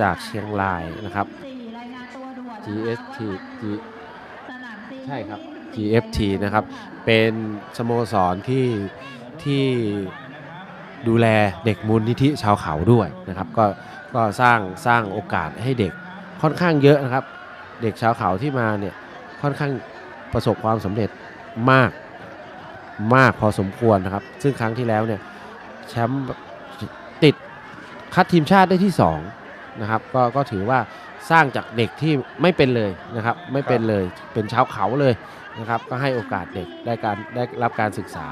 จากเชียงรายนะครับสี่รายงานตัวด่วน GST G สนามบินใช่ครับ GFT นะครับ เป็นสโมสรที่ที่ดูแลเด็กมูลนิธิชาวเขาด้วยนะครับ ก็ก็สร้างสร้างโอกาสให้เด็กค่อนข้างเยอะนะครับ เด็กชาวเขาที่มาเนี่ยค่อนข้างประสบความสำเร็จมากมากพอสมควรนะครับ ซึ่งครั้งที่แล้วเนี่ยแชมป์ติดคัดทีมชาติได้ที่ 2 นะครับก็ก็ถือว่าสร้างจากเด็กที่ไม่เป็นเลยนะครับไม่เป็นเลยเป็นชาวเขาเลยนะครับก็ให้โอกาสเด็กได้การได้รับการศึกษา